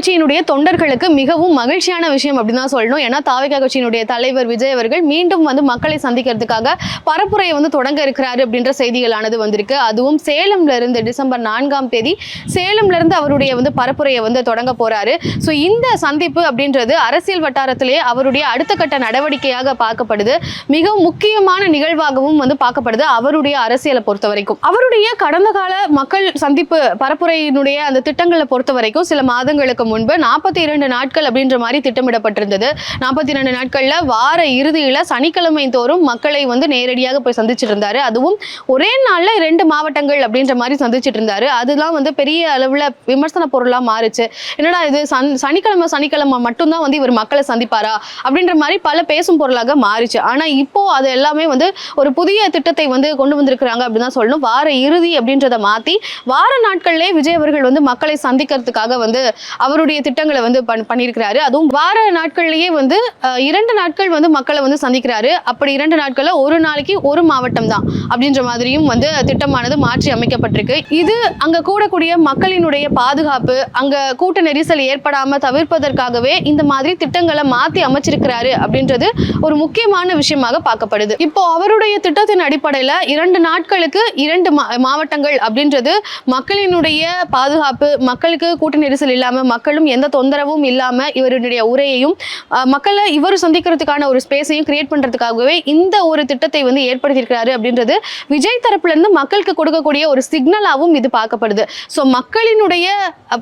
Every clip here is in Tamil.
கட்சியினுடைய தொண்டர்களுக்கு மிகவும் மகிழ்ச்சியான விஷயம் அப்படின்னு தான் சொல்லணும். ஏன்னா தாவிக கட்சியினுடைய தலைவர் விஜய் அவர்கள் மீண்டும் வந்து மக்களை சந்திக்கிறதுக்காக பரப்புரையை வந்து தொடங்க இருக்கிறாரு அப்படின்ற செய்திகளானது வந்திருக்கு. அதுவும் சேலம்ல இருந்து டிசம்பர் நான்காம் தேதி சேலம்ல இருந்து அவருடைய வந்து பரப்புரையை வந்து தொடங்க போறாரு. ஸோ இந்த சந்திப்பு அப்படின்றது அரசியல் வட்டாரத்திலேயே அவருடைய அடுத்த கட்ட நடவடிக்கையாக பார்க்கப்படுது. மிகவும் முக்கியமான நிகழ்வாகவும் வந்து பார்க்கப்படுது அவருடைய அரசியலை பொறுத்த வரைக்கும். அவருடைய கடந்த கால மக்கள் சந்திப்பு பரப்புரையினுடைய அந்த திட்டங்களை பொறுத்த வரைக்கும் சில மாதங்களுக்கு முன்பு நாற்பத்தி இரண்டு நாட்கள் அப்படின்ற மாதிரி திட்டமிடப்பட்டிருந்தது. நாற்பத்தி இரண்டு நாட்கள்ல வார இறுதியில சனிக்கிழமை தோறும் மக்களை வந்து நேரடியாக போய் சந்திச்சிட்டு இருந்தாரு அதுவும் ஒரே நாள்ல ரெண்டு மாவட்டங்கள் அப்படின்ற மாதிரி சந்திச்சிட்டு இருந்தாரு அதுதான் வந்து பெரிய அளவுல விமர்சன பொருளா மாறுச்சு. என்னடா இது சன் சனிக்கிழமை சனிக்கிழமை மட்டும்தான் வந்து இவர் மக்களை சந்திப்பாரா? அப்படின்ற மாதிரி பல பேசும் பொருளாக மாறிச்சு. ஆனா இப்போ அது எல்லாமே வந்து ஒரு புதிய திட்டத்தை வந்து கொண்டு வந்திருக்கிறாங்க அப்படின்னு தான் சொல்லணும். வார இறுதி அப்படின்றத மாத்தி வார நாட்கள்லேயே விஜய் அவர்கள் வந்து மக்களை சந்திக்கிறதுக்காக வந்து அவர் அவருடைய திட்டங்களை வந்து பண்- பண்ணியிருக்கிறாரு. அதுவும் வார நாட்கள்லயே வந்து இரண்டு நாட்கள் வந்து மக்களை வந்து சந்திக்கிறாரு. அப்படி இரண்டு நாட்கள்ல ஒரு நாளைக்கு ஒரு மாவட்டம் தான் அப்படின்ற மாதிரியும் வந்து திட்டமானது மாற்றி அமைக்கப்பட்டிருக்கு. இது அங்க கூடக்கூடிய மக்களினுடைய பாதுகாப்பு அங்க கூட்ட நெரிசல் ஏற்படாம தவிர்ப்பதற்காகவே இந்த மாதிரி திட்டங்களை மாத்தி அமைச்சிருக்கிறாரு அப்படின்றது ஒரு முக்கியமான விஷயமாக பார்க்கப்படுது. இப்போ அவருடைய திட்டத்தின் அடிப்படையில இரண்டு நாட்களுக்கு இரண்டு மா- மாவட்டங்கள் அப்படின்றது மக்களினுடைய பாதுகாப்பு மக்களுக்கு கூட்ட நெரிசல் இல்லாம மக்களும் எந்த தொந்தரவும் இல்லாம இவருடைய உரையையும் மக்களை இவர் சந்திக்கிறதுக்கான ஒரு ஸ்பேஸையும் கிரியேட் பண்றதுக்காகவே இந்த ஒரு திட்டத்தை வந்து ஏற்படுத்தியிருக்கிறாரு அப்படின்றது விஜய் தரப்புல இருந்து மக்களுக்கு கொடுக்கக்கூடிய ஒரு சிக்னலாகவும் இது பார்க்கப்படுது. ஸோ மக்களினுடைய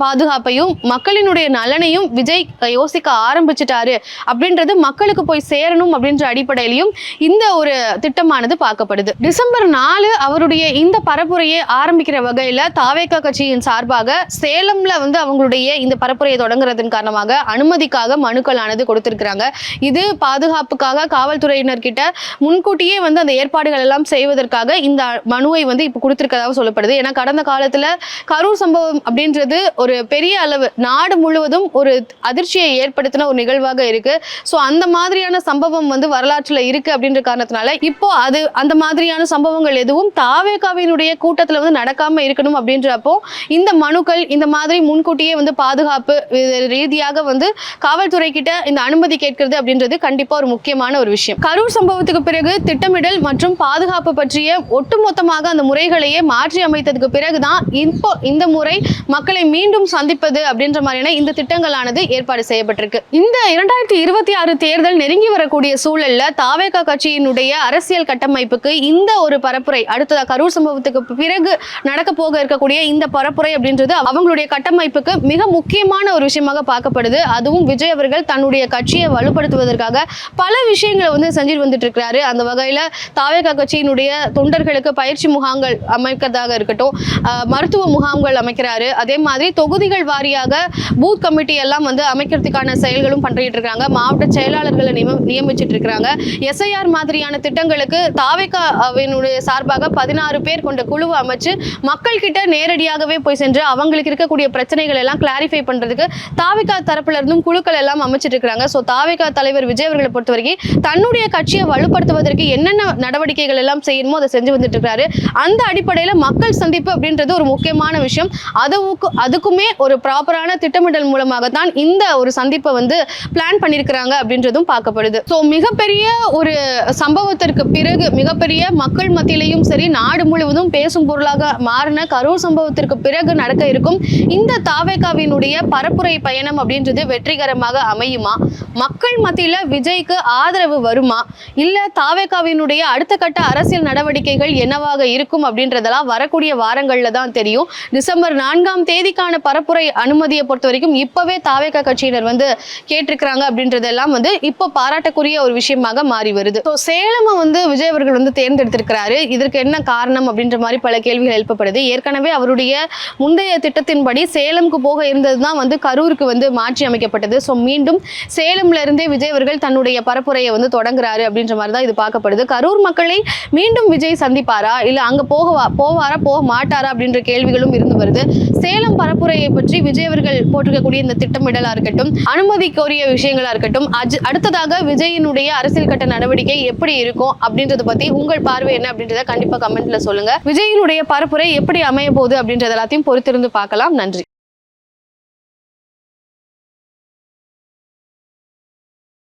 பாதுகாப்பையும் மக்களினுடைய நலனையும் விஜய் யோசிக்க ஆரம்பிச்சிட்டாரு அப்படின்றது மக்களுக்கு போய் சேரணும் அப்படின்ற அடிப்படையிலையும் இந்த ஒரு திட்டமானது பார்க்கப்படுது. டிசம்பர் நாலு அவருடைய இந்த பரப்புரையை ஆரம்பிக்கிற வகையில தாவேகா கட்சியின் சார்பாக சேலம்ல வந்து அவங்களுடைய இந்த பரப்புரையை தொடங்குறதன் காரணமாக அனுமதிக்காக மனுக்களானது கொடுத்திருக்கிறாங்க. இது பாதுகாப்புக்காக காவல்துறையினர் கிட்ட முன்கூட்டியே வந்து அந்த ஏற்பாடுகள் எல்லாம் செய்வதற்காக இந்த மனுவை வந்து இப்போ கொடுத்திருக்கதாக சொல்லப்படுது. ஏன்னா கடந்த காலத்துல கரூர் சம்பவம் அப்படின்றது ஒரு பெரிய அளவு நாடு முழுவதும் ஒரு அதிர்ச்சியை ஏற்படுத்தின ஒரு நிகழ்வாக இருக்கு. ஸோ அந்த மாதிரியான சம்பவம் வந்து வரலாற்றில் இருக்கு அப்படின்ற காரணத்தினால இப்போ அது அந்த மாதிரியான சம்பவங்கள் எதுவும் தாவேகாவினுடைய கூட்டத்தில் வந்து நடக்காம இருக்கணும் அப்படின்றப்போ இந்த மனுக்கள் இந்த மாதிரி முன்கூட்டியே வந்து பாதுகாப்பு பாதுகாப்பு ரீதியாக வந்து காவல்துறை கிட்ட இந்த அனுமதி கேட்கிறது அப்படின்றது கண்டிப்பா ஒரு முக்கியமான ஒரு விஷயம். கரூர் சம்பவத்துக்கு பிறகு திட்டமிடல் மற்றும் பாதுகாப்பு பற்றிய ஒட்டுமொத்தமாக அந்த முறைகளையே மாற்றி அமைத்ததுக்கு பிறகுதான் இப்போ இந்த முறை மக்களை மீண்டும் சந்திப்பது அப்படின்ற மாதிரியான இந்த திட்டங்களானது ஏற்பாடு செய்யப்பட்டிருக்கு. இந்த இரண்டாயிரத்தி இருபத்தி ஆறு தேர்தல் நெருங்கி வரக்கூடிய சூழல்ல தாவேகா கட்சியினுடைய அரசியல் கட்டமைப்புக்கு இந்த ஒரு பரப்புரை அடுத்ததா கரூர் சம்பவத்துக்கு பிறகு நடக்க போக இருக்கக்கூடிய இந்த பரப்புரை அப்படின்றது அவங்களுடைய கட்டமைப்புக்கு மிக முக்கியமான ஒரு விஷயமாக பார்க்கப்படுது. அதுவும் விஜய் அவர்கள் தன்னுடைய கட்சியை வலுப்படுத்துவதற்காக பல விஷயங்களை வந்து செஞ்சுட்டு வந்துட்டு இருக்கிறாரு அந்த வகையில் தாவேகா கட்சியினுடைய தொண்டர்களுக்கு பயிற்சி முகாம்கள் அமைக்கிறதாக இருக்கட்டும் மருத்துவ முகாம்கள் அமைக்கிறாரு. அதே மாதிரி தொகுதிகள் வாரியாக பூத் கமிட்டி எல்லாம் வந்து அமைக்கிறதுக்கான செயல்களும் பண்ணிட்டு இருக்காங்க. மாவட்ட செயலாளர்களை நியம- நியமிச்சிட்டு இருக்கிறாங்க எஸ்ஐஆர் மாதிரியான திட்டங்களுக்கு தாவேகாவினுடைய சார்பாக பதினாறு பேர் கொண்ட குழுவை அமைச்சு மக்கள் கிட்ட நேரடியாகவே போய் சென்று அவங்களுக்கு இருக்கக்கூடிய பிரச்சனைகள் எல்லாம் கிளாரிஃபை பண்றதுக்கு தாவேகா தரப்புல இருந்தும் குழுக்கள் எல்லாம் அமைச்சிட்டு இருக்காங்க ஸோ தாவேகா தலைவர் விஜய் அவர்களை பொறுத்த வரைக்கும் தன்னுடைய கட்சியை வலுப்படுத்துவதற்கு என்னென்ன நடவடிக்கைகள் எல்லாம் செய்யணுமோ அதை செஞ்சு வந்துட்டு இருக்காரு. அந்த அடிப்படையில மக்கள் சந்திப்பு அப்படின்றது ஒரு முக்கியமான விஷயம். அதுவுக்கு அதுக்குமே ஒரு ப்ராப்பரான திட்டமிடல் மூலமாக தான் இந்த ஒரு சந்திப்பை வந்து பிளான் பண்ணியிருக்கிறாங்க அப்படின்றதும் பார்க்கப்படுது. ஸோ மிகப்பெரிய ஒரு சம்பவத்திற்கு பிறகு மிகப்பெரிய மக்கள் மத்தியிலையும் சரி நாடு முழுவதும் பேசும் பொருளாக மாறின கரூர் சம்பவத்திற்கு பிறகு நடக்க இருக்கும் இந்த தாவேகாவினுடைய பரப்புரை பயணம் அப்படின்றது வெற்றிகரமாக அமையுமா? மக்கள் மத்தியில் விஜய்க்கு ஆதரவு வருமா? இல்லை தாவேகாவினுடைய அடுத்த கட்ட அரசியல் நடவடிக்கைகள் என்னவாக இருக்கும் அப்படின்றதெல்லாம் வரக்கூடிய வாரங்களில் தான் தெரியும். டிசம்பர் நான்காம் தேதிக்கான பரப்புரை அனுமதியை பொறுத்த வரைக்கும் இப்போவே தாவேகா கட்சியினர் வந்து கேட்டிருக்கிறாங்க அப்படின்றதெல்லாம் வந்து இப்போ பாராட்டக்குரிய ஒரு விஷயமாக மாறி வருது. ஸோ சேலமை வந்து விஜய் அவர்கள் வந்து தேர்ந்தெடுத்திருக்கிறாரு. இதற்கு என்ன காரணம் அப்படின்ற மாதிரி பல கேள்விகள் எழுப்பப்படுது. ஏற்கனவே அவருடைய முந்தைய திட்டத்தின்படி சேலம்க்கு போக இருந்தது தான் வந்து கரூருக்கு வந்து மாற்றி அமைக்கப்பட்டது. ஸோ மீண்டும் சேலம்ல இருந்தே விஜய் அவர்கள் தன்னுடைய பரப்புரையை வந்து தொடங்குறாரு அப்படின்ற மாதிரி தான் இது பார்க்கப்படுது. கரூர் மக்களை மீண்டும் விஜய் சந்திப்பாரா? இல்லை அங்க போகவா போவாரா போக மாட்டாரா அப்படின்ற கேள்விகளும் இருந்து வருது. சேலம் பரப்புரையை பற்றி விஜய் அவர்கள் போட்டிருக்கக்கூடிய இந்த திட்டமிடலா இருக்கட்டும் அனுமதி கோரிய விஷயங்களா இருக்கட்டும் அஜ்- அடுத்ததாக விஜயினுடைய அரசியல் கட்ட நடவடிக்கை எப்படி இருக்கும் அப்படின்றத பத்தி உங்கள் பார்வை என்ன அப்படின்றத கண்டிப்பா கமெண்ட்ல சொல்லுங்க. விஜயினுடைய பரப்புரை எப்படி அமைய போகுது அப்படின்றது எல்லாத்தையும் பொறுத்திருந்து பார்க்கலாம். நன்றி.